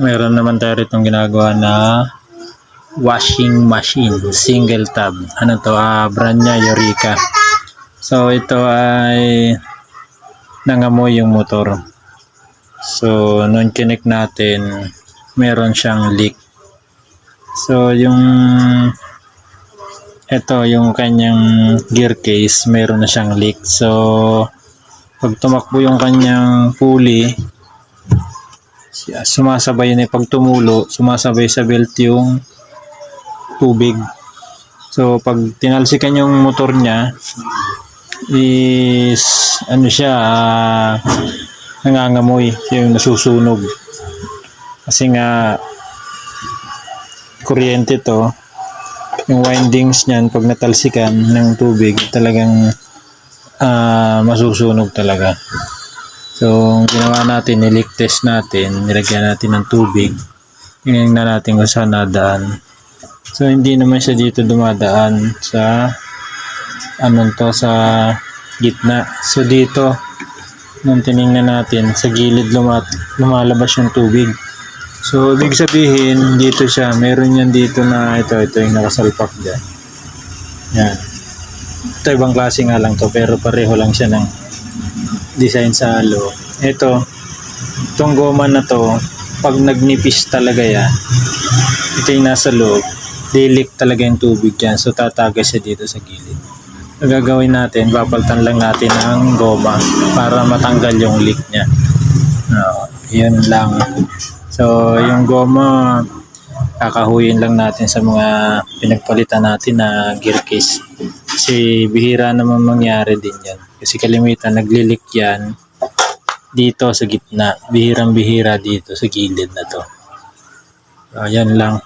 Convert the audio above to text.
meron naman tayo itong ginagawa na washing machine, single tab. Ano to? Ah, brand niya Eureka. So ito ay nangamoy yung motor. So nung connect natin, meron siyang leak. So yung ito yung kanyang gear case, meron na siyang leak. So pag tumakbo yung kanyang pulley, sumasabay na pag tumulo, sumasabay sa belt yung tubig. So pag tinalsikan yung motor niya is ano siya ah, nangangamoy yung nasusunog. Kasi nga kuryente to yung windings niyan pag natalsikan ng tubig talagang ah, masusunog talaga. So, ginawa natin, nilik test natin, nilagyan natin ng tubig. Tingnan natin kung saan nadaan. So, hindi naman siya dito dumadaan sa anong to, sa gitna. So, dito, nung tiningnan natin, sa gilid lumat, lumalabas yung tubig. So, ibig sabihin, dito siya, meron yan dito na ito, ito yung nakasalpak dyan. Yan. Ito ibang klase nga lang to, pero pareho lang siya ng design sa loob. Ito, itong goma na to, pag nagnipis talaga yan, ito yung nasa loob, dilik talaga yung tubig yan. So, tatagas siya dito sa gilid. Ang gagawin natin, papaltan lang natin ang goma para matanggal yung leak niya. No, yun lang. So, yung goma, kakahuyin lang natin sa mga pinagpalitan natin na gear case. Kasi bihira naman mangyari din yan. Kasi kalimitan naglilik yan dito sa gitna. Bihirang bihira dito sa gilid na to. So, yan lang.